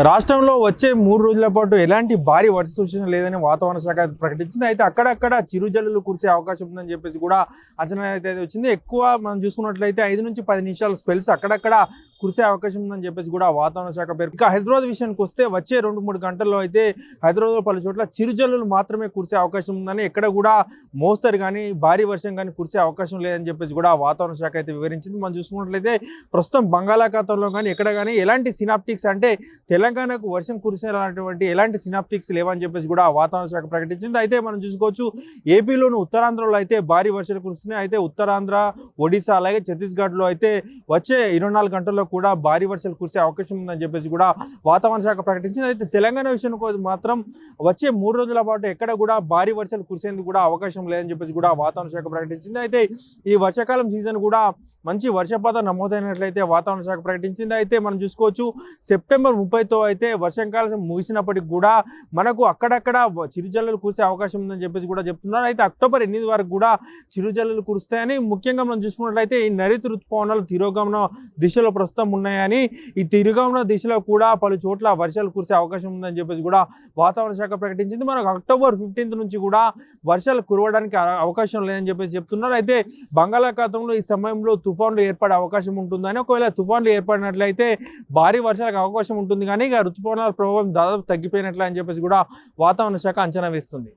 రాష్ట్రంలో వచ్చే మూడు రోజుల పాటు ఎలాంటి భారీ వర్ష సూచన లేదని వాతావరణ శాఖ ప్రకటించింది. అయితే అక్కడక్కడ చిరుజల్లులు కురిసే అవకాశం ఉందని చెప్పేసి కూడా అంచనా అయితే వచ్చింది. ఎక్కువ మనం చూసుకున్నట్లయితే ఐదు నుంచి పది నిమిషాలు స్పెల్స్ అక్కడక్కడ కురిసే అవకాశం ఉందని చెప్పేసి కూడా వాతావరణ శాఖ పేరు. ఇక హైదరాబాద్ విషయానికి వస్తే వచ్చే రెండు మూడు గంటల్లో అయితే హైదరాబాద్ పలు చోట్ల చిరుజల్లులు మాత్రమే కురిసే అవకాశం ఉందని ఎక్కడ కూడా మోస్తరు కానీ భారీ వర్షం కానీ కురిసే అవకాశం లేదని చెప్పేసి కూడా వాతావరణ శాఖ అయితే వివరించింది. మనం చూసుకున్నట్లయితే ప్రస్తుతం బంగాళాఖాతంలో కానీ ఎక్కడ కానీ ఎలాంటి సినాప్టిక్స్ అంటే తెలంగాణకు వర్షం కురిసేలాంటి ఎలాంటి సినాప్టిక్స్ లేవని చెప్పేసి కూడా వాతావరణ శాఖ ప్రకటించింది. అయితే మనం చూసుకోవచ్చు ఏపీలోని ఉత్తరాంధ్రలో అయితే భారీ వర్షాలు కురుస్తున్నాయి. అయితే ఉత్తరాంధ్ర ఒడిశా అలాగే ఛత్తీస్గఢ్లో అయితే వచ్చే ఇరవై నాలుగు గంటల్లో కూడా భారీ వర్షాలు కురిసే అవకాశం ఉందని చెప్పేసి కూడా వాతావరణ శాఖ ప్రకటించింది. అయితే తెలంగాణ విషయానికి మాత్రం వచ్చే మూడు రోజుల పాటు ఎక్కడ కూడా భారీ వర్షాలు కురిసేందుకు కూడా అవకాశం లేదని చెప్పేసి కూడా వాతావరణ శాఖ ప్రకటించింది. అయితే ఈ వర్షాకాలం సీజన్ కూడా మంచి వర్షపాతం నమోదైనట్లయితే వాతావరణ శాఖ ప్రకటించింది. అయితే మనం చూసుకోవచ్చు సెప్టెంబర్ ముప్పైతో అయితే వర్షాకాలం ముగిసినప్పటికి కూడా మనకు అక్కడక్కడ వ- చిరుజల్లులు కురిసే అవకాశం ఉందని చెప్పేసి కూడా చెప్తున్నారు. అయితే అక్టోబర్ ఎనిమిది వరకు కూడా చిరుజల్లులు కురుస్తాయని ముఖ్యంగా మనం చూసుకున్నట్లయితే ఈ నైరుతి ఋతుపవనాలు తిరోగమన దిశలో ప్రస్తుతం ఉన్నాయని ఈ తిరుగమన దిశలో కూడా పలు చోట్ల వర్షాలు కురిసే అవకాశం ఉందని చెప్పేసి కూడా వాతావరణ శాఖ ప్రకటించింది. మనకు అక్టోబర్ ఫిఫ్టీన్త్ నుంచి కూడా వర్షాలు కురవడానికి అ- అవకాశం లేదని చెప్పేసి చెప్తున్నారు. అయితే బంగాళాఖాతంలో ఈ సమయంలో తుఫాన్లు ఏర్పడే అవకాశం ఉంటుందని ఒకవేళ తుఫాన్లు ఏర్పడినట్లయితే భారీ వర్షాలకు అవకాశం ఉంటుంది కానీ ఇక ఋతుపవనాల ప్రభావం దాదాపు తగ్గిపోయినట్లే అని చెప్పేసి కూడా వాతావరణ శాఖ అంచనా వేస్తుంది.